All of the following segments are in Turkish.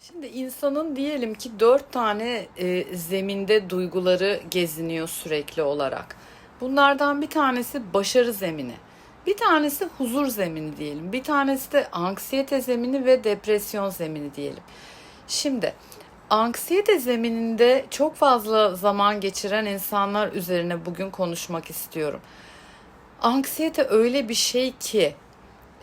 Şimdi insanın diyelim ki dört tane e, zeminde duyguları geziniyor sürekli olarak. Bunlardan bir tanesi başarı zemini. Bir tanesi huzur zemini diyelim. Bir tanesi de anksiyete zemini ve depresyon zemini diyelim. Şimdi anksiyete zemininde çok fazla zaman geçiren insanlar üzerine bugün konuşmak istiyorum. Anksiyete öyle bir şey ki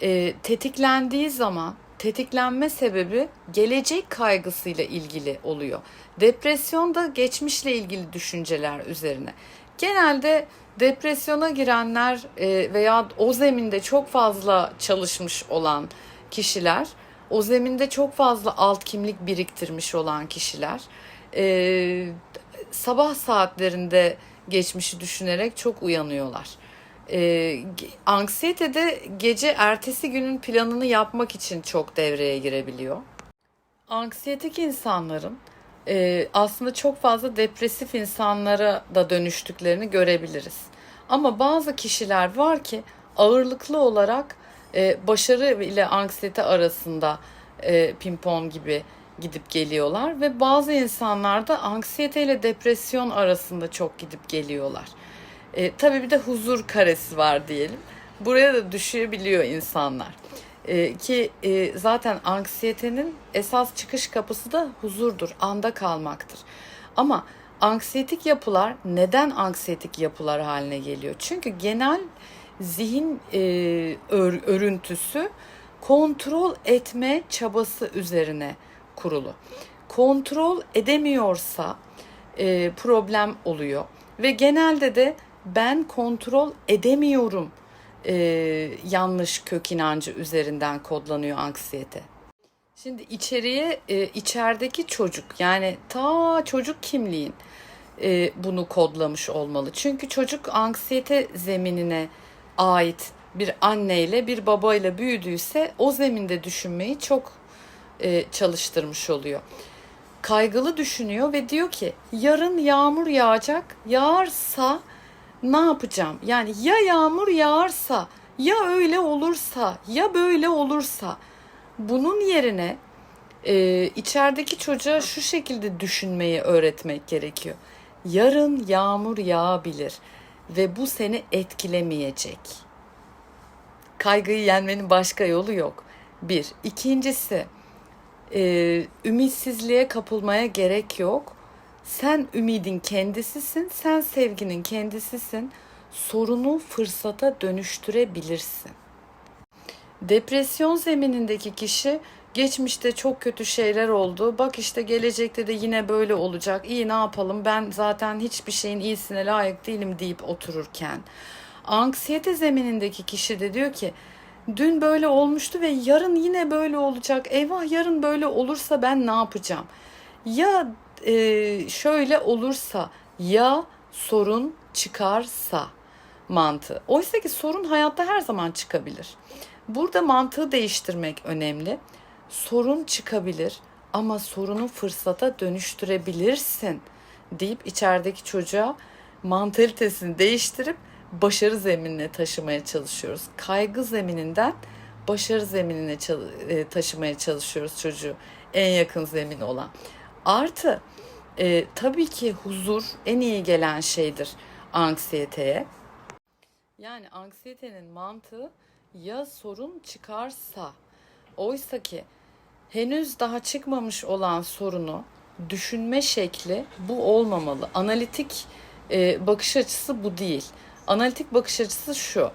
e, tetiklendiği zaman tetiklenme sebebi gelecek kaygısıyla ilgili oluyor. Depresyon da geçmişle ilgili düşünceler üzerine. Genelde depresyona girenler e, veya o zeminde çok fazla çalışmış olan kişiler, o zeminde çok fazla alt kimlik biriktirmiş olan kişiler, e, sabah saatlerinde geçmişi düşünerek çok uyanıyorlar. E, ge- anksiyetede gece ertesi günün planını yapmak için çok devreye girebiliyor. Anksiyetik insanların e, aslında çok fazla depresif insanlara da dönüştüklerini görebiliriz. Ama bazı kişiler var ki ağırlıklı olarak e, başarı ile anksiyete arasında e, pimpon gibi gidip geliyorlar ve bazı insanlar da anksiyete ile depresyon arasında çok gidip geliyorlar. E, tabii bir de huzur karesi var diyelim. Buraya da düşebiliyor insanlar. E, ki e, zaten anksiyetenin esas çıkış kapısı da huzurdur, anda kalmaktır. Ama anksiyetik yapılar neden anksiyetik yapılar haline geliyor? Çünkü genel zihin e, ör- örüntüsü kontrol etme çabası üzerine kurulu. Kontrol edemiyorsa e, problem oluyor ve genelde de ben kontrol edemiyorum e, yanlış kök inancı üzerinden kodlanıyor anksiyete. Şimdi içeriye e, içerideki çocuk yani ta çocuk kimliğin e, bunu kodlamış olmalı. Çünkü çocuk anksiyete zeminine ait bir anneyle bir babayla büyüdüyse o zeminde düşünmeyi çok e, çalıştırmış oluyor. Kaygılı düşünüyor ve diyor ki yarın yağmur yağacak. Yağarsa ne yapacağım? Yani ya yağmur yağarsa, ya öyle olursa, ya böyle olursa. Bunun yerine e, içerideki çocuğa şu şekilde düşünmeyi öğretmek gerekiyor. Yarın yağmur yağabilir ve bu seni etkilemeyecek. Kaygıyı yenmenin başka yolu yok. Bir. İkincisi, e, ümitsizliğe kapılmaya gerek yok. Sen ümidin kendisisin, sen sevginin kendisisin. Sorunu fırsata dönüştürebilirsin. Depresyon zeminindeki kişi geçmişte çok kötü şeyler oldu. Bak işte gelecekte de yine böyle olacak. İyi ne yapalım? Ben zaten hiçbir şeyin iyisine layık değilim deyip otururken. Anksiyete zeminindeki kişi de diyor ki dün böyle olmuştu ve yarın yine böyle olacak. Eyvah yarın böyle olursa ben ne yapacağım? Ya e, şöyle olursa ya sorun çıkarsa mantığı. Oysa ki sorun hayatta her zaman çıkabilir. Burada mantığı değiştirmek önemli. Sorun çıkabilir ama sorunu fırsata dönüştürebilirsin deyip içerideki çocuğa mantalitesini değiştirip başarı zeminine taşımaya çalışıyoruz. Kaygı zemininden başarı zeminine e, taşımaya çalışıyoruz çocuğu en yakın zemin olan. Artı e, tabii ki huzur en iyi gelen şeydir anksiyeteye. Yani anksiyetenin mantığı ya sorun çıkarsa oysa ki henüz daha çıkmamış olan sorunu düşünme şekli bu olmamalı. Analitik e, bakış açısı bu değil. Analitik bakış açısı şu.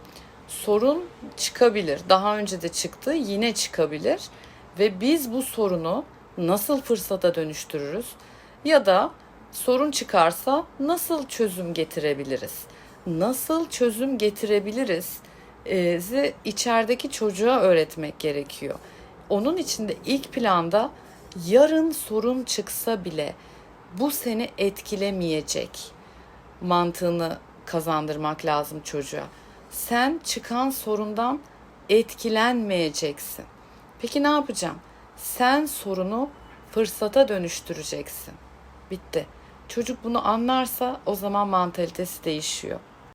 Sorun çıkabilir. Daha önce de çıktı, yine çıkabilir ve biz bu sorunu nasıl fırsata dönüştürürüz ya da sorun çıkarsa nasıl çözüm getirebiliriz? Nasıl çözüm getirebiliriz? e, içerideki çocuğa öğretmek gerekiyor. Onun için de ilk planda yarın sorun çıksa bile bu seni etkilemeyecek mantığını kazandırmak lazım çocuğa. Sen çıkan sorundan etkilenmeyeceksin. Peki ne yapacağım? Sen sorunu fırsata dönüştüreceksin. Bitti. Çocuk bunu anlarsa o zaman mantalitesi değişiyor.